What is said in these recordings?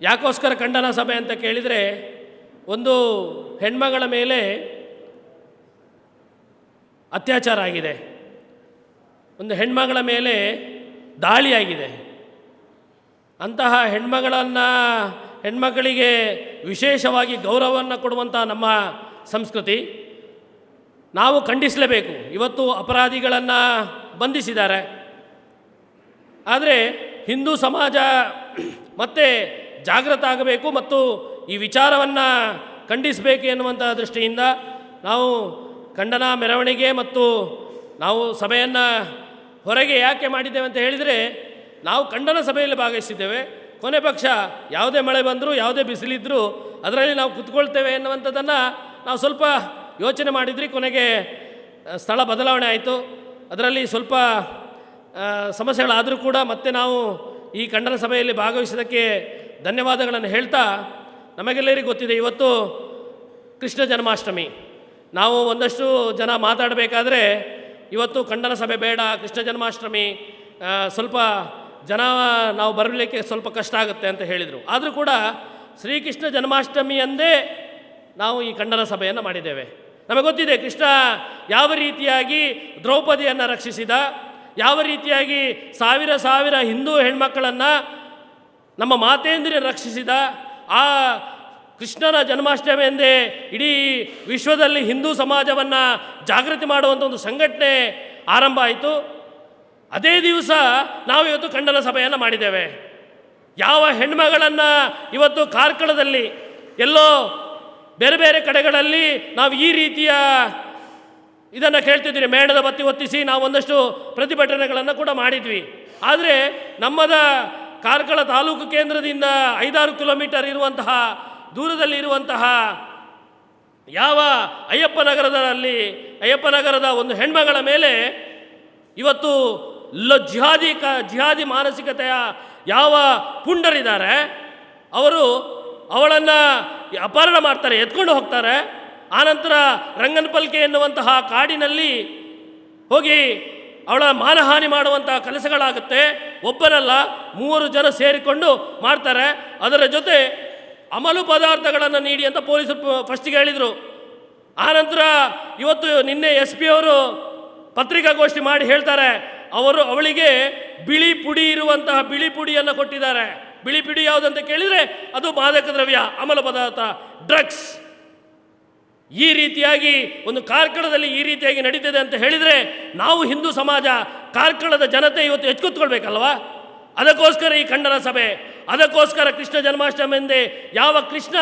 ಯಾಕೋಸ್ಕರ ಖಂಡನ ಸಭೆ ಅಂತ ಕೇಳಿದರೆ ಒಂದು ಹೆಣ್ಮಗಳ ಮೇಲೆ ಅತ್ಯಾಚಾರ ಆಗಿದೆ. ಒಂದು ಹೆಣ್ಮಗಳ ಮೇಲೆ ದಾಳಿಯಾಗಿದೆ ಅಂತಹ ಹೆಣ್ಮಗಳನ್ನು ಹೆಣ್ಮಕ್ಕಳಿಗೆ ವಿಶೇಷವಾಗಿ ಗೌರವವನ್ನು ಕೊಡುವಂಥ ನಮ್ಮ ಸಂಸ್ಕೃತಿ ನಾವು ಖಂಡಿಸಲೇಬೇಕು. ಇವತ್ತು ಅಪರಾಧಿಗಳನ್ನು ಬಂಧಿಸಿದ್ದಾರೆ. ಆದರೆ ಹಿಂದೂ ಸಮಾಜ ಮತ್ತೆ ಜಾಗೃತ ಆಗಬೇಕು ಮತ್ತು ಈ ವಿಚಾರವನ್ನು ಖಂಡಿಸಬೇಕು ಎನ್ನುವಂಥ ದೃಷ್ಟಿಯಿಂದ ನಾವು ಖಂಡನ ಮೆರವಣಿಗೆ ಮತ್ತು ನಾವು ಸಭೆಯನ್ನು ಹೊರಗೆ ಯಾಕೆ ಮಾಡಿದ್ದೇವೆ ಅಂತ ಹೇಳಿದರೆ, ನಾವು ಖಂಡನ ಸಭೆಯಲ್ಲಿ ಭಾಗವಹಿಸಿದ್ದೇವೆ. ಕೊನೆ ಪಕ್ಷ ಯಾವುದೇ ಮಳೆ ಬಂದರೂ, ಯಾವುದೇ ಬಿಸಿಲಿದ್ದರೂ ಅದರಲ್ಲಿ ನಾವು ಕುತ್ಕೊಳ್ತೇವೆ ಎನ್ನುವಂಥದ್ದನ್ನು ನಾವು ಸ್ವಲ್ಪ ಯೋಚನೆ ಮಾಡಿದ್ರಿ. ಕೊನೆಗೆ ಸ್ಥಳ ಬದಲಾವಣೆ ಆಯಿತು. ಅದರಲ್ಲಿ ಸ್ವಲ್ಪ ಸಮಸ್ಯೆಗಳಾದರೂ ಕೂಡ ಮತ್ತೆ ನಾವು ಈ ಖಂಡನ ಸಭೆಯಲ್ಲಿ ಭಾಗವಹಿಸಿದ್ದಕ್ಕೆ ಧನ್ಯವಾದಗಳನ್ನು ಹೇಳ್ತಾ ನಮಗೆಲ್ಲರಿಗೂ ಗೊತ್ತಿದೆ ಇವತ್ತು ಕೃಷ್ಣ ಜನ್ಮಾಷ್ಟಮಿ. ನಾವು ಒಂದಷ್ಟು ಜನ ಮಾತಾಡಬೇಕಾದ್ರೆ ಇವತ್ತು ಖಂಡನ ಸಭೆ ಬೇಡ, ಕೃಷ್ಣ ಜನ್ಮಾಷ್ಟಮಿ ಸ್ವಲ್ಪ ಜನ ನಾವು ಬರಲಿಕ್ಕೆ ಸ್ವಲ್ಪ ಕಷ್ಟ ಆಗುತ್ತೆ ಅಂತ ಹೇಳಿದರು. ಆದರೂ ಕೂಡ ಶ್ರೀಕೃಷ್ಣ ಜನ್ಮಾಷ್ಟಮಿ ಎಂದೇ ನಾವು ಈ ಖಂಡನ ಸಭೆಯನ್ನು ಮಾಡಿದ್ದೇವೆ. ನಮಗೆ ಗೊತ್ತಿದೆ ಕೃಷ್ಣ ಯಾವ ರೀತಿಯಾಗಿ ದ್ರೌಪದಿಯನ್ನು ರಕ್ಷಿಸಿದ, ಯಾವ ರೀತಿಯಾಗಿ ಸಾವಿರ ಸಾವಿರ ಹಿಂದೂ ಹೆಣ್ಮಕ್ಕಳನ್ನು ನಮ್ಮ ಮಾತೇಂದ್ರಿಯ ರಕ್ಷಿಸಿದ ಆ ಕೃಷ್ಣನ ಜನ್ಮಾಷ್ಟಮಿ ಎಂದೇ ಇಡೀ ವಿಶ್ವದಲ್ಲಿ ಹಿಂದೂ ಸಮಾಜವನ್ನು ಜಾಗೃತಿ ಮಾಡುವಂಥ ಒಂದು ಸಂಘಟನೆ ಆರಂಭ ಆಯಿತು. ಅದೇ ದಿವಸ ನಾವು ಇವತ್ತು ಖಂಡನ ಸಭೆಯನ್ನು ಮಾಡಿದ್ದೇವೆ. ಯಾವ ಹೆಣ್ಮಗಳನ್ನು ಇವತ್ತು ಕಾರ್ಕಳದಲ್ಲಿ, ಎಲ್ಲೋ ಬೇರೆ ಬೇರೆ ಕಡೆಗಳಲ್ಲಿ ನಾವು ಈ ರೀತಿಯ ಇದನ್ನು ಕೇಳ್ತಿದ್ದೀರಿ. ಮೇಣದ ಬತ್ತಿ ಒತ್ತಿಸಿ ನಾವು ಒಂದಷ್ಟು ಪ್ರತಿಭಟನೆಗಳನ್ನು ಕೂಡ ಮಾಡಿದ್ವಿ. ಆದರೆ ನಮ್ಮದ ಕಾರ್ಕಳ ತಾಲೂಕು ಕೇಂದ್ರದಿಂದ ಐದಾರು ಕಿಲೋಮೀಟರ್ ಇರುವಂತಹ ದೂರದಲ್ಲಿ ಇರುವಂತಹ ಯಾವ ಅಯ್ಯಪ್ಪ ನಗರದಲ್ಲಿ, ಅಯ್ಯಪ್ಪ ಒಂದು ಹೆಣ್ಮಗಳ ಮೇಲೆ ಇವತ್ತು ಲ ಜಿಹಾದಿ ಕ, ಜಿಹಾದಿ ಮಾನಸಿಕತೆಯ ಯಾವ ಪುಂಡರಿದ್ದಾರೆ, ಅವರು ಅವಳನ್ನು ಅಪಹರಣ ಮಾಡ್ತಾರೆ, ಎತ್ಕೊಂಡು ಹೋಗ್ತಾರೆ. ಆನಂತರ ರಂಗನಪಲ್ಕೆ ಎನ್ನುವಂತಹ ಕಾಡಿನಲ್ಲಿ ಹೋಗಿ ಅವಳ ಮಾನಹಾನಿ ಮಾಡುವಂತಹ ಕೆಲಸಗಳಾಗುತ್ತೆ. ಒಬ್ಬರಲ್ಲ ಮೂವರು ಜನ ಸೇರಿಕೊಂಡು ಮಾಡ್ತಾರೆ. ಅದರ ಜೊತೆ ಅಮಲು ಪದಾರ್ಥಗಳನ್ನು ನೀಡಿ ಅಂತ ಪೊಲೀಸರು ಫಸ್ಟಿಗೆ ಹೇಳಿದರು. ಆನಂತರ ಇವತ್ತು ನಿನ್ನೆ ಎಸ್ ಪಿ ಅವರು ಪತ್ರಿಕಾಗೋಷ್ಠಿ ಮಾಡಿ ಹೇಳ್ತಾರೆ, ಅವರು ಅವಳಿಗೆ ಬಿಳಿ ಪುಡಿ ಇರುವಂತಹ ಬಿಳಿ ಪುಡಿಯನ್ನು ಕೊಟ್ಟಿದ್ದಾರೆ. ಬಿಳಿ ಪುಡಿ ಯಾವುದಂತ ಕೇಳಿದರೆ ಅದು ಮಾದಕ ದ್ರವ್ಯ, ಅಮಲು ಪದಾರ್ಥ, ಡ್ರಗ್ಸ್. ಈ ರೀತಿಯಾಗಿ ಒಂದು ಕಾರ್ಕಳದಲ್ಲಿ ಈ ರೀತಿಯಾಗಿ ನಡೀತಿದೆ ಅಂತ ಹೇಳಿದರೆ ನಾವು ಹಿಂದೂ ಸಮಾಜ ಕಾರ್ಕಳದ ಜನತೆ ಇವತ್ತು ಎಚ್ಚೆತ್ತುಕೊಳ್ಬೇಕಲ್ವಾ ಅದಕ್ಕೋಸ್ಕರ ಈ ಖಂಡನ ಸಭೆ, ಅದಕ್ಕೋಸ್ಕರ ಕೃಷ್ಣ ಜನ್ಮಾಷ್ಟಮಿ ಎಂದೇ ಯಾವ ಕೃಷ್ಣ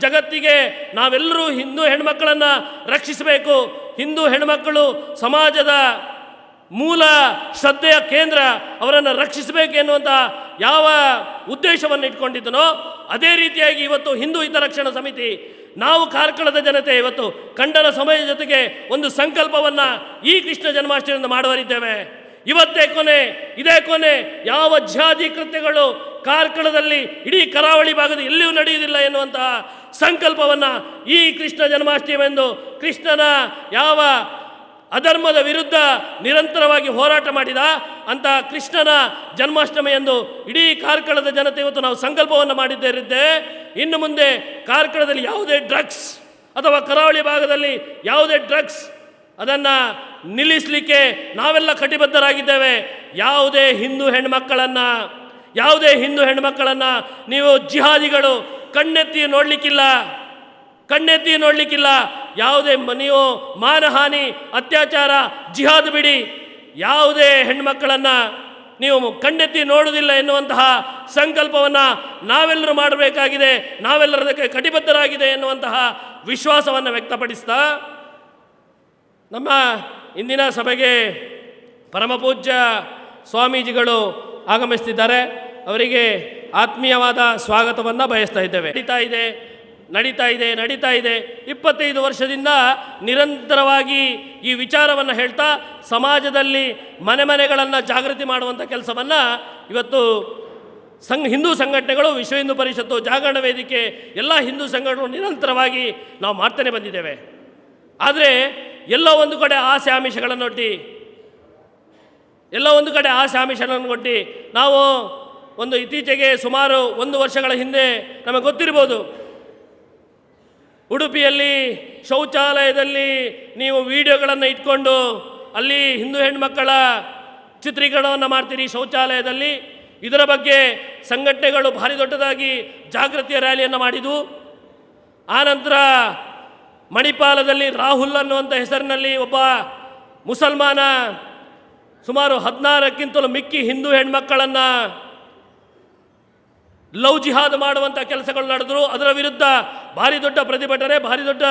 ಜಗತ್ತಿಗೆ ನಾವೆಲ್ಲರೂ ಹಿಂದೂ ಹೆಣ್ಮಕ್ಕಳನ್ನು ರಕ್ಷಿಸಬೇಕು. ಹಿಂದೂ ಹೆಣ್ಮಕ್ಕಳು ಸಮಾಜದ ಮೂಲ ಶ್ರದ್ಧೆಯ ಕೇಂದ್ರ, ಅವರನ್ನು ರಕ್ಷಿಸಬೇಕು ಎನ್ನುವಂಥ ಯಾವ ಉದ್ದೇಶವನ್ನು ಇಟ್ಕೊಂಡಿದ್ದನೋ, ಅದೇ ರೀತಿಯಾಗಿ ಇವತ್ತು ಹಿಂದೂ ಹಿತರಕ್ಷಣಾ ಸಮಿತಿ ನಾವು ಕಾರ್ಕಳದ ಜನತೆ ಇವತ್ತು ಕಂಡರ ಸಮಯದ ಜೊತೆಗೆ ಒಂದು ಸಂಕಲ್ಪವನ್ನು ಈ ಕೃಷ್ಣ ಜನ್ಮಾಷ್ಟಮಿಯಿಂದ ಮಾಡುವರಿದ್ದೇವೆ. ಇವತ್ತೇ ಕೊನೆ, ಇದೇ ಕೊನೆ, ಯಾವ ಜಾತಿ ಕೃತ್ಯಗಳು ಕಾರ್ಕಳದಲ್ಲಿ ಇಡೀ ಕರಾವಳಿ ಭಾಗದ ಎಲ್ಲಿಯೂ ನಡೆಯುವುದಿಲ್ಲ ಎನ್ನುವಂತಹ ಸಂಕಲ್ಪವನ್ನು ಈ ಕೃಷ್ಣ ಜನ್ಮಾಷ್ಟಮಿಯೆಂದು ಕೃಷ್ಣನ ಯಾವ ಅಧರ್ಮದ ವಿರುದ್ಧ ನಿರಂತರವಾಗಿ ಹೋರಾಟ ಮಾಡಿದ ಅಂತ ಕೃಷ್ಣನ ಜನ್ಮಾಷ್ಟಮಿ ಎಂದು ಇಡೀ ಕಾರ್ಕಳದ ಜನತೆ ಇವತ್ತು ನಾವು ಸಂಕಲ್ಪವನ್ನು ಮಾಡಿದ್ದೇರಿದ್ದೆ. ಇನ್ನು ಮುಂದೆ ಕಾರ್ಕಳದಲ್ಲಿ ಯಾವುದೇ ಡ್ರಗ್ಸ್ ಅಥವಾ ಕರಾವಳಿ ಭಾಗದಲ್ಲಿ ಯಾವುದೇ ಡ್ರಗ್ಸ್ ಅದನ್ನು ನಿಲ್ಲಿಸಲಿಕ್ಕೆ ನಾವೆಲ್ಲ ಕಟಿಬದ್ಧರಾಗಿದ್ದೇವೆ. ಯಾವುದೇ ಹಿಂದೂ ಹೆಣ್ಮಕ್ಕಳನ್ನು, ಯಾವುದೇ ಹಿಂದೂ ಹೆಣ್ಮಕ್ಕಳನ್ನು ನೀವು ಜಿಹಾದಿಗಳು ಕಣ್ಣೆತ್ತಿ ನೋಡಲಿಕ್ಕಿಲ್ಲ ಕಣ್ಣೆತ್ತಿ ನೋಡಲಿಕ್ಕಿಲ್ಲ. ಯಾವುದೇ ನೀವು ಮಾನಹಾನಿ, ಅತ್ಯಾಚಾರ, ಜಿಹಾದ್ ಬಿಡಿ. ಯಾವುದೇ ಹೆಣ್ಮಕ್ಕಳನ್ನು ನೀವು ಕಣ್ಣೆತ್ತಿ ನೋಡುವುದಿಲ್ಲ ಎನ್ನುವಂತಹ ಸಂಕಲ್ಪವನ್ನು ನಾವೆಲ್ಲರೂ ಮಾಡಬೇಕಾಗಿದೆ ನಾವೆಲ್ಲರದಕ್ಕೆ ಕಟಿಬದ್ಧರಾಗಿದೆ ಎನ್ನುವಂತಹ ವಿಶ್ವಾಸವನ್ನು ವ್ಯಕ್ತಪಡಿಸ್ತಾ, ನಮ್ಮ ಇಂದಿನ ಸಭೆಗೆ ಪರಮಪೂಜ್ಯ ಸ್ವಾಮೀಜಿಗಳು ಆಗಮಿಸ್ತಿದ್ದಾರೆ. ಅವರಿಗೆ ಆತ್ಮೀಯವಾದ ಸ್ವಾಗತವನ್ನು ಬಯಸ್ತಾ ಇದ್ದೇವೆ. ನಡೀತಾ ಇದೆ. ನಡೀತಾ ಇದೆ ನಡೀತಾ ಇದೆ. ಇಪ್ಪತ್ತೈದು ವರ್ಷದಿಂದ ನಿರಂತರವಾಗಿ ಈ ವಿಚಾರವನ್ನು ಹೇಳ್ತಾ ಸಮಾಜದಲ್ಲಿ ಮನೆ ಮನೆಗಳನ್ನು ಜಾಗೃತಿ ಮಾಡುವಂಥ ಕೆಲಸವನ್ನು ಇವತ್ತು ಸಂಘ, ಹಿಂದೂ ಸಂಘಟನೆಗಳು, ವಿಶ್ವ ಹಿಂದೂ ಪರಿಷತ್ತು, ಜಾಗರಣ ವೇದಿಕೆ, ಎಲ್ಲ ಹಿಂದೂ ಸಂಘಟನೆಗಳು ನಿರಂತರವಾಗಿ ನಾವು ಮಾಡ್ತಾನೆ ಬಂದಿದ್ದೇವೆ. ಆದರೆ ಎಲ್ಲ ಒಂದು ಕಡೆ ಆಸೆ ಆಮಿಷಗಳನ್ನು ಒಡ್ಡಿ, ಎಲ್ಲ ಒಂದು ಕಡೆ ಆಸೆ ಆಮಿಷಗಳನ್ನು ಒಡ್ಡಿ ನಾವು ಒಂದು ಇತ್ತೀಚೆಗೆ ಸುಮಾರು ಒಂದು ವರ್ಷಗಳ ಹಿಂದೆ ನಮಗೆ ಗೊತ್ತಿರ್ಬೋದು ಉಡುಪಿಯಲ್ಲಿ ಶೌಚಾಲಯದಲ್ಲಿ ನೀವು ವಿಡಿಯೋಗಳನ್ನು ಇಟ್ಕೊಂಡು ಅಲ್ಲಿ ಹಿಂದೂ ಹೆಣ್ಮಕ್ಕಳ ಚಿತ್ರೀಕರಣವನ್ನು ಮಾಡ್ತೀರಿ ಶೌಚಾಲಯದಲ್ಲಿ. ಇದರ ಬಗ್ಗೆ ಸಂಘಟನೆಗಳು ಭಾರಿ ದೊಡ್ಡದಾಗಿ ಜಾಗೃತಿಯ ರ್ಯಾಲಿಯನ್ನು ಮಾಡಿದವು ಆನಂತರ ಮಣಿಪಾಲದಲ್ಲಿ ರಾಹುಲ್ ಅನ್ನುವಂಥ ಹೆಸರಿನಲ್ಲಿ ಒಬ್ಬ ಮುಸಲ್ಮಾನ ಸುಮಾರು ಹದಿನಾರಕ್ಕಿಂತಲೂ ಮಿಕ್ಕಿ ಹಿಂದೂ ಹೆಣ್ಮಕ್ಕಳನ್ನು ಲವ್ ಜಿಹಾದ್ ಮಾಡುವಂಥ ಕೆಲಸಗಳು ನಡೆದರು. ಅದರ ವಿರುದ್ಧ ಭಾರಿ ದೊಡ್ಡ ಪ್ರತಿಭಟನೆ, ಭಾರಿ ದೊಡ್ಡ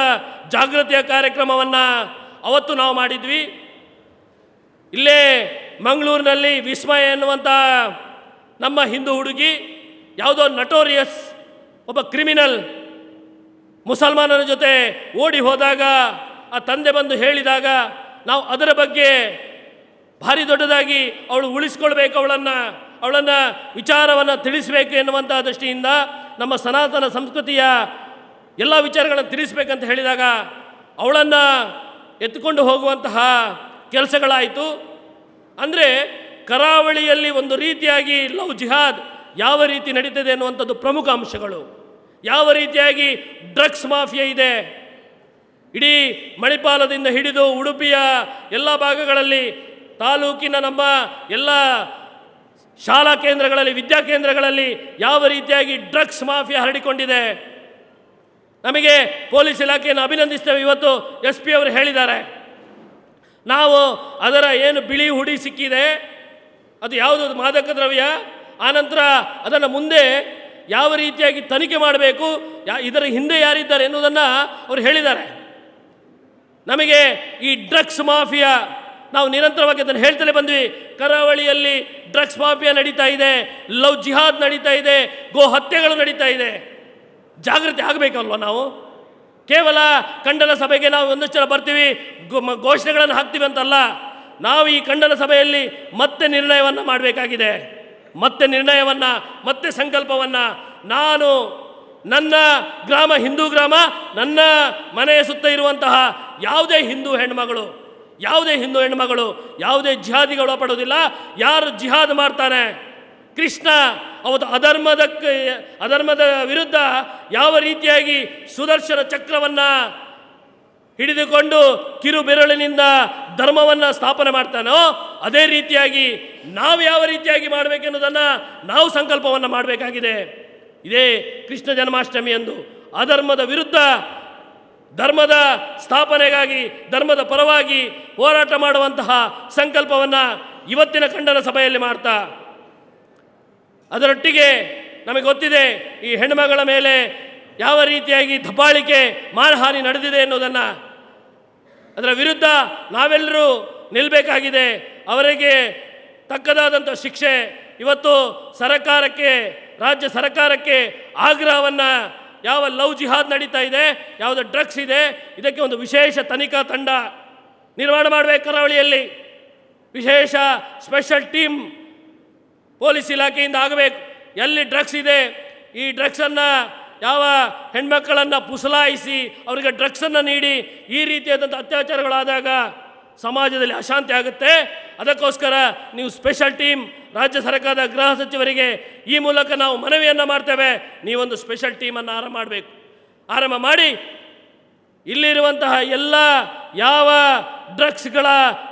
ಜಾಗೃತಿಯ ಕಾರ್ಯಕ್ರಮವನ್ನು ಅವತ್ತು ನಾವು ಮಾಡಿದ್ವಿ. ಇಲ್ಲೇ ಮಂಗಳೂರಿನಲ್ಲಿ ವಿಸ್ಮಯ ಎನ್ನುವಂಥ ನಮ್ಮ ಹಿಂದೂ ಹುಡುಗಿ, ಯಾವುದೋ ನಟೋರಿಯಸ್ ಒಬ್ಬ ಕ್ರಿಮಿನಲ್ ಮುಸಲ್ಮಾನರ ಜೊತೆ ಓಡಿ ಹೋದಾಗ, ಆ ತಂದೆ ಬಂದು ಹೇಳಿದಾಗ ನಾವು ಅದರ ಬಗ್ಗೆ ಭಾರಿ ದೊಡ್ಡದಾಗಿ ಅವಳು ಉಳಿಸ್ಕೊಳ್ಬೇಕು ಅವಳನ್ನು. ಅವಳನ್ನು ವಿಚಾರವನ್ನು ತಿಳಿಸಬೇಕು ಎನ್ನುವಂಥ ದೃಷ್ಟಿಯಿಂದ ನಮ್ಮ ಸನಾತನ ಸಂಸ್ಕೃತಿಯ ಎಲ್ಲ ವಿಚಾರಗಳನ್ನು ತಿಳಿಸ್ಬೇಕಂತ ಹೇಳಿದಾಗ ಅವಳನ್ನು ಎತ್ತುಕೊಂಡು ಹೋಗುವಂತಹ ಕೆಲಸಗಳಾಯಿತು. ಅಂದರೆ ಕರಾವಳಿಯಲ್ಲಿ ಒಂದು ರೀತಿಯಾಗಿ ಲವ್ ಜಿಹಾದ್ ಯಾವ ರೀತಿ ನಡೀತದೆ ಅನ್ನುವಂಥದ್ದು ಪ್ರಮುಖ ಅಂಶಗಳು. ಯಾವ ರೀತಿಯಾಗಿ ಡ್ರಗ್ಸ್ ಮಾಫಿಯಾ ಇದೆ. ಇಡೀ ಮಣಿಪಾಲದಿಂದ ಹಿಡಿದು ಉಡುಪಿಯ ಎಲ್ಲ ಭಾಗಗಳಲ್ಲಿ ತಾಲೂಕಿನ ನಮ್ಮ ಎಲ್ಲ ಶಾಲಾ ಕೇಂದ್ರಗಳಲ್ಲಿ, ವಿದ್ಯಾ ಕೇಂದ್ರಗಳಲ್ಲಿ ಯಾವ ರೀತಿಯಾಗಿ ಡ್ರಗ್ಸ್ ಮಾಫಿಯಾ ಹರಡಿಕೊಂಡಿದೆ? ನಮಗೆ ಪೊಲೀಸ್ ಇಲಾಖೆಯನ್ನು ಅಭಿನಂದಿಸ್ತೇವೆ. ಇವತ್ತು ಎಸ್ ಪಿ ಅವರು ಹೇಳಿದ್ದಾರೆ. ನಾವು ಅದರ ಏನು ಬಿಳಿ ಹುಡಿ ಸಿಕ್ಕಿದೆ, ಅದು ಯಾವುದು? ಮಾದಕ ದ್ರವ್ಯ. ಆನಂತರ ಅದನ್ನು ಮುಂದೆ ಯಾವ ರೀತಿಯಾಗಿ ತನಿಖೆ ಮಾಡಬೇಕು, ಯಾ ಇದರ ಹಿಂದೆ ಯಾರಿದ್ದಾರೆ ಎನ್ನುವುದನ್ನು ಅವರು ಹೇಳಿದ್ದಾರೆ. ನಮಗೆ ಈ ಡ್ರಗ್ಸ್ ಮಾಫಿಯಾ ನಾವು ನಿರಂತರವಾಗಿ ಅದನ್ನು ಹೇಳ್ತಲೇ ಬಂದ್ವಿ. ಕರಾವಳಿಯಲ್ಲಿ ಡ್ರಗ್ಸ್ ಮಾಫಿಯಾ ನಡೀತಾ ಇದೆ, ಲವ್ ಜಿಹಾದ್ ನಡೀತಾ ಇದೆ ಗೋ ಹತ್ಯೆಗಳು ನಡೀತಾ ಇದೆ. ಜಾಗೃತಿ ಆಗಬೇಕಲ್ವ ನಾವು? ಕೇವಲ ಖಂಡನ ಸಭೆಗೆ ನಾವು ಒಂದಷ್ಟು ಜನ ಬರ್ತೀವಿ ಘೋಷಣೆಗಳನ್ನು ಹಾಕ್ತೀವಿ ಅಂತಲ್ಲ. ನಾವು ಈ ಖಂಡನ ಸಭೆಯಲ್ಲಿ ಮತ್ತೆ ನಿರ್ಣಯವನ್ನು ಮಾಡಬೇಕಾಗಿದೆ. ಮತ್ತೆ ನಿರ್ಣಯವನ್ನು, ಮತ್ತೆ ಸಂಕಲ್ಪವನ್ನು. ನಾನು ನನ್ನ ಗ್ರಾಮ ಹಿಂದೂ ಗ್ರಾಮ, ನನ್ನ ಮನೆಯ ಸುತ್ತ ಇರುವಂತಹ ಯಾವುದೇ ಹಿಂದೂ ಹೆಣ್ಮಗಳು ಯಾವುದೇ ಹಿಂದೂ ಹೆಣ್ಮಗಳು ಯಾವುದೇ ಜಿಹಾದಿಗಳು ಒಳಪಡೋದಿಲ್ಲ ಯಾರು ಜಿಹಾದ್ ಮಾಡ್ತಾನೆ? ಕೃಷ್ಣ ಅವತ್ತು ಅಧರ್ಮದ ಅಧರ್ಮದ ವಿರುದ್ಧ ಯಾವ ರೀತಿಯಾಗಿ ಸುದರ್ಶನ ಚಕ್ರವನ್ನು ಹಿಡಿದುಕೊಂಡು ಕಿರುಬೆರಳಿನಿಂದ ಧರ್ಮವನ್ನು ಸ್ಥಾಪನೆ ಮಾಡ್ತಾನೋ, ಅದೇ ರೀತಿಯಾಗಿ ನಾವು ಯಾವ ರೀತಿಯಾಗಿ ಮಾಡಬೇಕೆನ್ನುವುದನ್ನು ನಾವು ಸಂಕಲ್ಪವನ್ನು ಮಾಡಬೇಕಾಗಿದೆ. ಇದೇ ಕೃಷ್ಣ ಜನ್ಮಾಷ್ಟಮಿ ಎಂದು ಅಧರ್ಮದ ವಿರುದ್ಧ ಧರ್ಮದ ಸ್ಥಾಪನೆಗಾಗಿ, ಧರ್ಮದ ಪರವಾಗಿ ಹೋರಾಟ ಮಾಡುವಂತಹ ಸಂಕಲ್ಪವನ್ನು ಇವತ್ತಿನ ಖಂಡನ ಸಭೆಯಲ್ಲಿ ಮಾಡ್ತಾ, ಅದರೊಟ್ಟಿಗೆ ನಮಗೆ ಗೊತ್ತಿದೆ ಈ ಹೆಣ್ಣುಮಗಳ ಮೇಲೆ ಯಾವ ರೀತಿಯಾಗಿ ದಬ್ಬಾಳಿಕೆ ಮಾನಹಾನಿ ನಡೆದಿದೆ ಎನ್ನುವುದನ್ನು. ಅದರ ವಿರುದ್ಧ ನಾವೆಲ್ಲರೂ ನಿಲ್ಲಬೇಕಾಗಿದೆ ಅವರಿಗೆ ತಕ್ಕದಾದಂಥ ಶಿಕ್ಷೆ, ಇವತ್ತು ಸರಕಾರಕ್ಕೆ, ರಾಜ್ಯ ಸರ್ಕಾರಕ್ಕೆ ಆಗ್ರಹವನ್ನು ಯಾವ ಲವ್ ಜಿಹಾದ್ ನಡೀತಾ ಇದೆ, ಯಾವುದು ಡ್ರಗ್ಸ್ ಇದೆ, ಇದಕ್ಕೆ ಒಂದು ವಿಶೇಷ ತನಿಖಾ ತಂಡ ನಿರ್ಮಾಣ ಮಾಡಬೇಕು ಕರಾವಳಿಯಲ್ಲಿ. ವಿಶೇಷ ಸ್ಪೆಷಲ್ ಟೀಮ್ ಪೊಲೀಸ್ ಇಲಾಖೆಯಿಂದ ಆಗಬೇಕು. ಎಲ್ಲಿ ಡ್ರಗ್ಸ್ ಇದೆ, ಈ ಡ್ರಗ್ಸನ್ನು ಯಾವ ಹೆಣ್ಮಕ್ಕಳನ್ನು ಪುಸಲಾಯಿಸಿ ಅವರಿಗೆ ಡ್ರಗ್ಸನ್ನು ನೀಡಿ ಈ ರೀತಿಯಾದಂಥ ಅತ್ಯಾಚಾರಗಳಾದಾಗ ಸಮಾಜದಲ್ಲಿ ಅಶಾಂತಿ ಆಗುತ್ತೆ. ಅದಕ್ಕೋಸ್ಕರ ನೀವು ಸ್ಪೆಷಲ್ ಟೀಮ್ ರಾಜ್ಯ ಸರ್ಕಾರದ ಗೃಹ ಸಚಿವರಿಗೆ ಈ ಮೂಲಕ ನಾವು ಮನವಿಯನ್ನು ಮಾಡ್ತೇವೆ. ನೀವೊಂದು ಸ್ಪೆಷಲ್ ಟೀಮನ್ನು ಆರಂಭ ಮಾಡಬೇಕು. ಆರಂಭ ಮಾಡಿ, ಇಲ್ಲಿರುವಂತಹ ಎಲ್ಲ ಯಾವ ಡ್ರಗ್ಸ್ಗಳ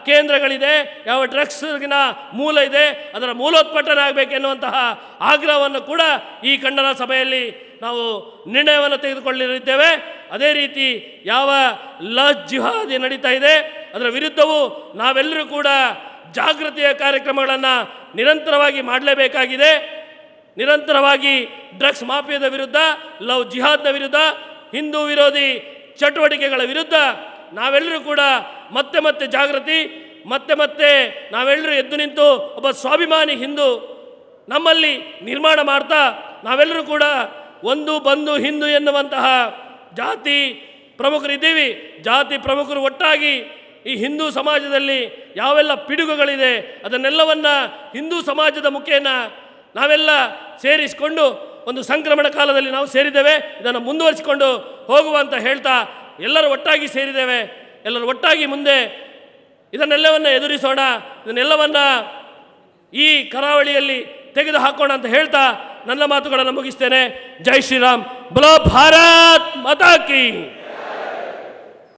ಕೇಂದ್ರಗಳಿದೆ, ಯಾವ ಡ್ರಗ್ಸ್ಗಿನ ಮೂಲ ಇದೆ, ಅದರ ಮೂಲೋತ್ಪಟ್ಟನ ಆಗಬೇಕೆನ್ನುವಂತಹ ಆಗ್ರಹವನ್ನು ಕೂಡ ಈ ಖಂಡನ ಸಭೆಯಲ್ಲಿ ನಾವು ನಿರ್ಣಯವನ್ನು ತೆಗೆದುಕೊಳ್ಳಿರುತ್ತೇವೆ ಅದೇ ರೀತಿ ಯಾವ ಲ ಜಿಹಾದಿ ನಡೀತಾ ಇದೆ, ಅದರ ವಿರುದ್ಧವೂ ನಾವೆಲ್ಲರೂ ಕೂಡ ಜಾಗೃತಿಯ ಕಾರ್ಯಕ್ರಮಗಳನ್ನು ನಿರಂತರವಾಗಿ ಮಾಡಲೇಬೇಕಾಗಿದೆ. ನಿರಂತರವಾಗಿ ಡ್ರಗ್ಸ್ ಮಾಫಿಯಾದ ವಿರುದ್ಧ, ಲವ್ ಜಿಹಾದ್ನ ವಿರುದ್ಧ, ಹಿಂದೂ ವಿರೋಧಿ ಚಟುವಟಿಕೆಗಳ ವಿರುದ್ಧ ನಾವೆಲ್ಲರೂ ಕೂಡ ಮತ್ತೆ ಮತ್ತೆ ಜಾಗೃತಿ, ಮತ್ತೆ ಮತ್ತೆ ನಾವೆಲ್ಲರೂ ಎದ್ದು ನಿಂತು ಒಬ್ಬ ಸ್ವಾಭಿಮಾನಿ ಹಿಂದೂ ನಮ್ಮಲ್ಲಿ ನಿರ್ಮಾಣ ಮಾಡ್ತಾ ನಾವೆಲ್ಲರೂ ಕೂಡ ಒಂದು ಬಂದು ಹಿಂದೂ ಎನ್ನುವಂತಹ ಜಾತಿ ಪ್ರಮುಖರಿದ್ದೀವಿ, ಜಾತಿ ಪ್ರಮುಖರು ಒಟ್ಟಾಗಿ ಈ ಹಿಂದೂ ಸಮಾಜದಲ್ಲಿ ಯಾವೆಲ್ಲ ಪಿಡುಗುಗಳಿದೆ, ಅದನ್ನೆಲ್ಲವನ್ನ ಹಿಂದೂ ಸಮಾಜದ ಮುಖೇನ ನಾವೆಲ್ಲ ಸೇರಿಸಿಕೊಂಡು ಒಂದು ಸಂಕ್ರಮಣ ಕಾಲದಲ್ಲಿ ನಾವು ಸೇರಿದ್ದೇವೆ, ಇದನ್ನು ಮುಂದುವರಿಸಿಕೊಂಡು ಹೋಗುವ ಅಂತ ಹೇಳ್ತಾ ಎಲ್ಲರೂ ಒಟ್ಟಾಗಿ ಸೇರಿದ್ದೇವೆ. ಎಲ್ಲರೂ ಒಟ್ಟಾಗಿ ಮುಂದೆ ಇದನ್ನೆಲ್ಲವನ್ನು ಎದುರಿಸೋಣ, ಇದನ್ನೆಲ್ಲವನ್ನ ಈ ಕರಾವಳಿಯಲ್ಲಿ ತೆಗೆದು ಹಾಕೋಣ ಅಂತ ಹೇಳ್ತಾ ನನ್ನ ಮಾತುಗಳನ್ನು ಮುಗಿಸ್ತೇನೆ. ಜೈ ಶ್ರೀರಾಮ್. ಬಲೋ ಭಾರತ್ ಮಾತಾ ಕಿ.